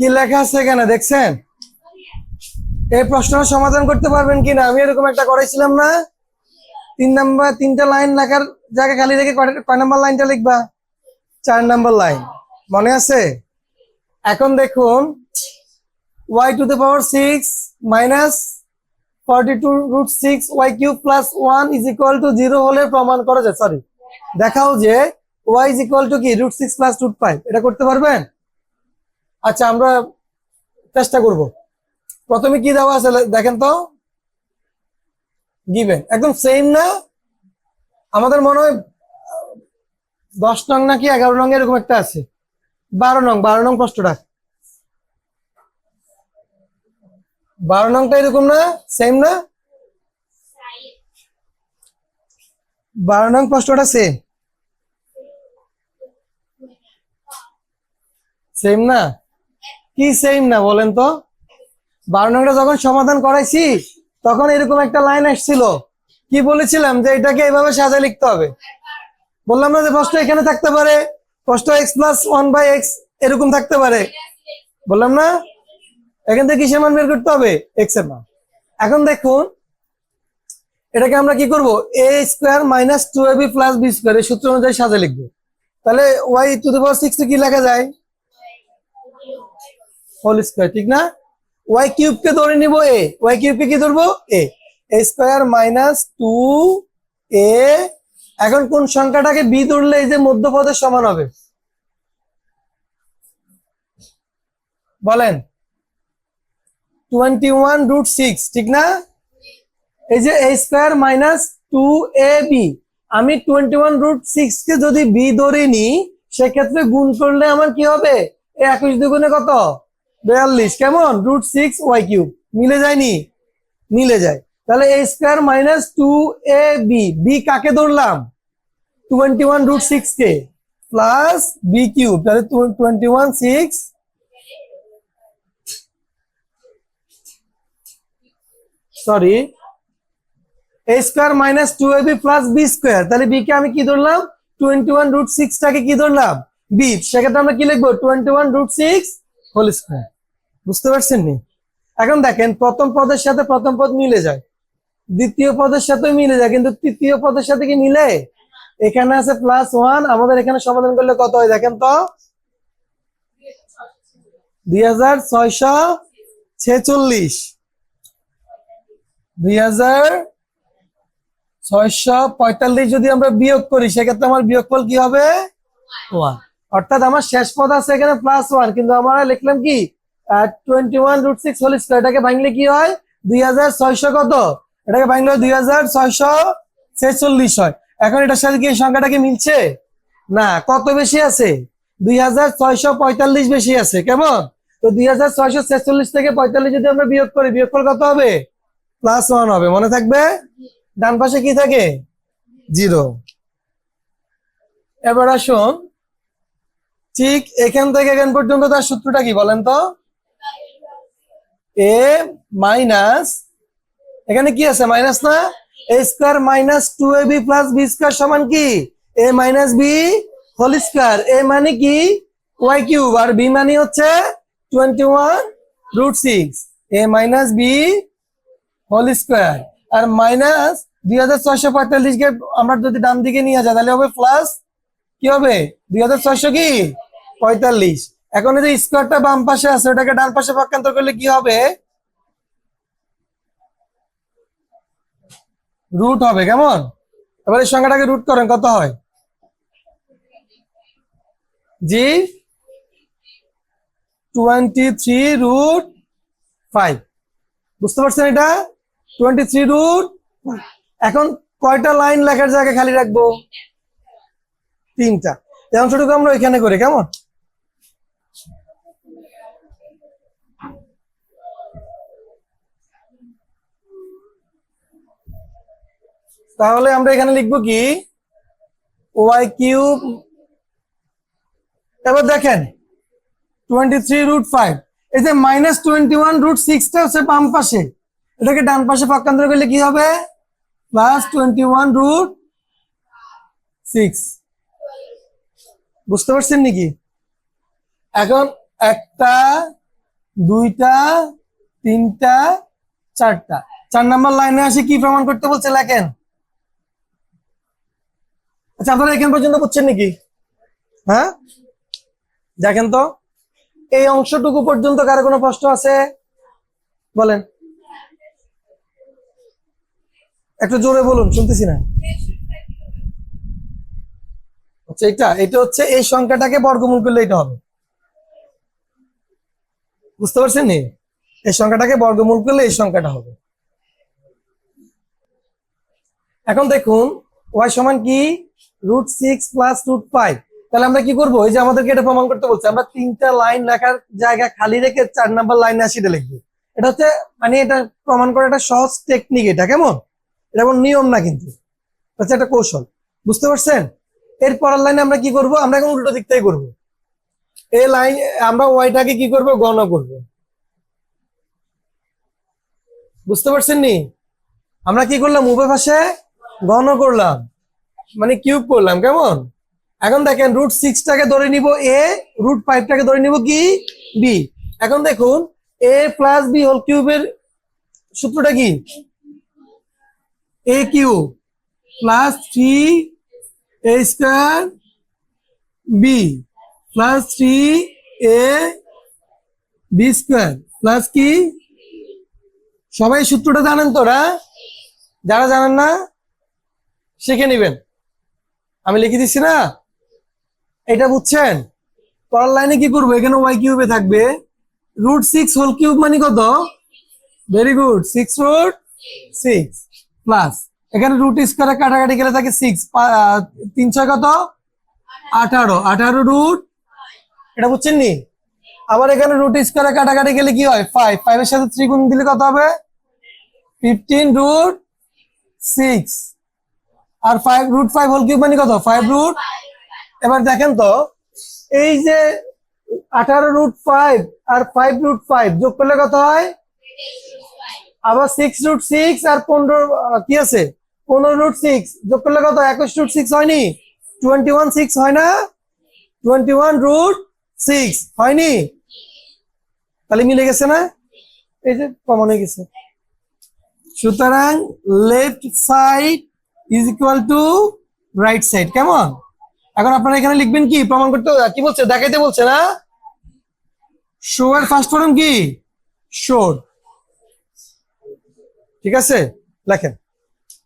কি লেখা আছে এখানে, দেখছেন? এই প্রশ্নের সমাধান করতে পারবেন কিনা? আমি এরকম একটা করাইছিলাম না। তিন নাম্বার, তিনটা লাইন লেখার জায়গা খালি রেখে কয় নাম্বার লাইনটা লিখবা? চার নাম্বার লাইন। মনে আছে? এখন দেখুন y to the power six minus forty two root six y cube plus one is equal to zero হলে প্রমাণ করা যায়। সরি দেখাও যে ওয়াই ইজ ইকুয়াল টু কি? Root six plus root five এটা করতে পারবেন? আচ্ছা আমরা চেষ্টা করব। প্রথমে কি দেওয়া আছে? দেখেন তো। গিভেন। একদম সেম না? আমাদের মনে হয় দশ নং নাকি এগারো নং এরকম একটা আছে। বারো নং বারো নং প্রশ্নটা। বারো নংটা এরকম না? সেম না? বারো নং প্রশ্নটা সেম সেম না? কি সেম না বলেন তো? বারো নংটা যখন সমাধান করাইছি, তখন এরকম একটা লাইন আসছিল। কি বলেছিলাম যে এটাকে এইভাবে সাজা লিখতে হবে? বললাম না যে প্রশ্ন এখানে থাকতে পারে, প্রশ্ন x plus one by x এরকম থাকতে পারে। বললাম না, এখান থেকে কিসের মান বের করতে হবে? এক্সের মান। এখন দেখুন, এটাকে আমরা কি করব? A square minus two a b plus b square সূত্র অনুযায়ী সাজা লিখব। তাহলে y to the power six কি লেখা যায়? হোল স্কোয়ার, ঠিক না? ওয়াই কিউব কে ধরে নিব এ ওয়াই কিউব কে ধরবো? A square minus two a এখন কোন সংখ্যাটাকে বি ধরলে এই যে মধ্যপদের সমান হবে? বলেন। টোয়েন্টি ওয়ান রুট সিক্স ঠিক না? এই যে a square minus two a b আমি টোয়েন্টি ওয়ান রুট সিক্স কে যদি বি ধরে নিই, সেক্ষেত্রে গুণ করলে আমার কি হবে? একুশ দুগুণে কত? বিয়াল্লিশ। কেমন? রুট সিক্স ওয়াই কিউব মিলে যায়নি মিলে যায়। তাহলে a square minus two a b b কাকে ধরলাম? টোয়েন্টি ওয়ান রুট সিক্স কে। প্লাস বি কিউব তাহলে twenty one six sorry a square minus two a b plus b square তাহলে বি কে আমি কি ধরলাম? টোয়েন্টি ওয়ান রুট সিক্সটাকে কি ধরলাম? বি সেক্ষেত্রে আমরা কি লিখব? Twenty one root six whole square বুঝতে পারছেন নি এখন দেখেন প্রথম পদের সাথে প্রথম পদ মিলে যায়। দ্বিতীয় পদের সাথে মিলে যায় কিন্তু তৃতীয় পদের সাথে কি মিলে? এখানে আছে প্লাস ওয়ান আমাদের এখানে সমাধান করলে কত হয় দেখেন তো? দুই হাজার ছয়শো ছেচল্লিশ। দুই হাজার ছয়শো পঁয়তাল্লিশ যদি আমরা বিয়োগ করি সেক্ষেত্রে আমার বিয়োগ বিয়োগফল কি হবে? ওয়ান অর্থাৎ আমার শেষ পদ আছে এখানে প্লাস ওয়ান কিন্তু আমরা লিখলাম কি? টোয়েন্টি এটাকে কি হয়? দুই হাজার ছয়শো কত? এটাকে দুই হাজার এখন ছয়শো পঁয়তাল্লিশ বেশি আছে, কেমন? দুই হাজার ছয়শো থেকে পঁয়তাল্লিশ যদি আমরা করি বিয়োগফল কত হবে? প্লাস ওয়ান হবে। মনে থাকবে? ডান পাশে কি থাকে? জিরো। এবার আসুন। ঠিক এখান থেকে এখান পর্যন্ত তার সূত্রটা কি বলেন তো? এ মাইনাস এখানে কি আছে? মাইনাস না? A square minus two a b plus b square সমান কি? A minus b whole square a মানে কি? ওয়াই কিউব আর বি মানে হচ্ছে twenty one root six a minus b whole square R minus দুই হাজার ছয়শো পঁয়তাল্লিশকে আমরা যদি ডান দিকে নিয়ে যাই, তাহলে হবে প্লাস কি হবে? দুই হাজার ছয়শো কি? পঁয়তাল্লিশ। এখন এই যে স্কোয়ারটা বাম পাশে আছে, ওটাকে ডান পাশে পক্ষান্তর করলে কি হবে? রুট হবে, কেমন? এবার এই সংখ্যাটাকে রুট করেন, কত হয়? জি টোয়েন্টি থ্রি রুট ফাইভ বুঝতে পারছেন এটা? টোয়েন্টি থ্রি রুট এখন কয়টা লাইন লেখার জায়গায় খালি রাখব? তিনটা। এই অংশটুকু আমরা ওইখানে করি, কেমন? তাহলে আমরা এখানে লিখব কি? ওয়াই কিউব এবার দেখেন টোয়েন্টি থ্রি রুট ফাইভ এই যে মাইনাস টোয়েন্টি ওয়ান রুট সিক্সটা হচ্ছে বাম পাশে। এটাকে ডান পাশে পক্ষান্তর করলে কি হবে? Plus twenty one root six বুঝতে পারছেন নাকি? এখন একটা, দুইটা, তিনটা, চারটা। চার নাম্বার লাইনে আসে কি প্রমাণ করতে বলছে লেখেন? আচ্ছা আপনারা এখান পর্যন্ত বুঝছেন নাকি? হ্যাঁ? দেখেন তো, এই অংশটুকু পর্যন্ত কারও কোনো প্রশ্ন আছে? বলেন। একটু জোরে বলুন, শুনতেছি না। আচ্ছা এটা এটা হচ্ছে এই সংখ্যাটাকে বর্গমূল করলে এটা হবে। বুঝতে পারছেন নি? এই সংখ্যাটাকে বর্গমূল করলে এই সংখ্যাটা হবে। এখন দেখুন, ওয়াই সমান কি? Root six plus root five তাহলে আমরা কি করব? এই যে আমাদেরকে এটা প্রমাণ করতে বলছে, আমরা তিনটা লাইন লেখার জায়গা খালি রেখে চার নাম্বার লাইনে আসি এটা লিখব। এটা হচ্ছে মানে এটা প্রমাণ করা একটা সহজ টেকনিক এটা, কেমন? এটা কোনো নিয়ম না কিন্তু। হচ্ছে একটা কৌশল। বুঝতে পারছেন? এর পরের লাইনে আমরা কি করব? আমরা এখন উল্টো দিক থেকে করব। এই লাইন আমরা ওয়াইটাকে কি করব? গণ করব। বুঝতে পারছেন নি? আমরা কি করলাম? উভয় পাশে গণ করলাম। মানে কিউব করলাম, কেমন? এখন দেখেন রুট সিক্সটাকে ধরে নিব এ রুট ফাইভটাকে ধরে নিব কি? বি এখন দেখুন এ প্লাস বি হোল কিউবের সূত্রটা কি? A cube plus three a square b plus three a b square plus কি? সবাই সূত্রটা জানেন তোরা যারা জানেন না, শিখে নিবেন। আমি লিখে দিচ্ছি না? এটা বুঝছেন? পরের লাইনে কি করব? এখানে ওয়াই কিউবে থাকবে। রুট সিক্স হোল কিউব মানে কত? Very good six root six plus এখানে রুট স্কোয়ারে কাটাকাটি গেলে থাকে সিক্স তিন ছয় কত? আঠারো। আঠারো রুট এটা বুঝছেন নি? আবার এখানে রুট স্কোয়ারে কাটাকাটি গেলে কি হয়? ফাইভ ফাইভের সাথে থ্রি গুণ দিলে কত হবে? ফিফটিন রুট সিক্স আর five root five whole cube মানে কত? ফাইভ রুট এবার দেখেন তো, এই যে আঠারো রুট ফাইভ আর ফাইভ রুট ফাইভ যোগ করলে কত হয়? আবার সিক্স রুট সিক্স আর পনেরো কি আছে? পনেরো রুট সিক্স যোগ করলে কত? একুশ রুট সিক্স হয়নি? টোয়েন্টি ওয়ান সিক্স হয় না? টোয়েন্টি ওয়ান রুট সিক্স হয়নি? তাহলে মিলে গেছে না? এই যে কমন হয়ে গেছে। সুতরাং left side is equal to right side কেমন? এখন আপনারা এখানে লিখবেন কি? প্রমাণ করতে কি বলছে? দেখাইতে বলছে না? শো এর ফার্স্ট ফর্ম কি? শোর ঠিক আছে? লেখেন।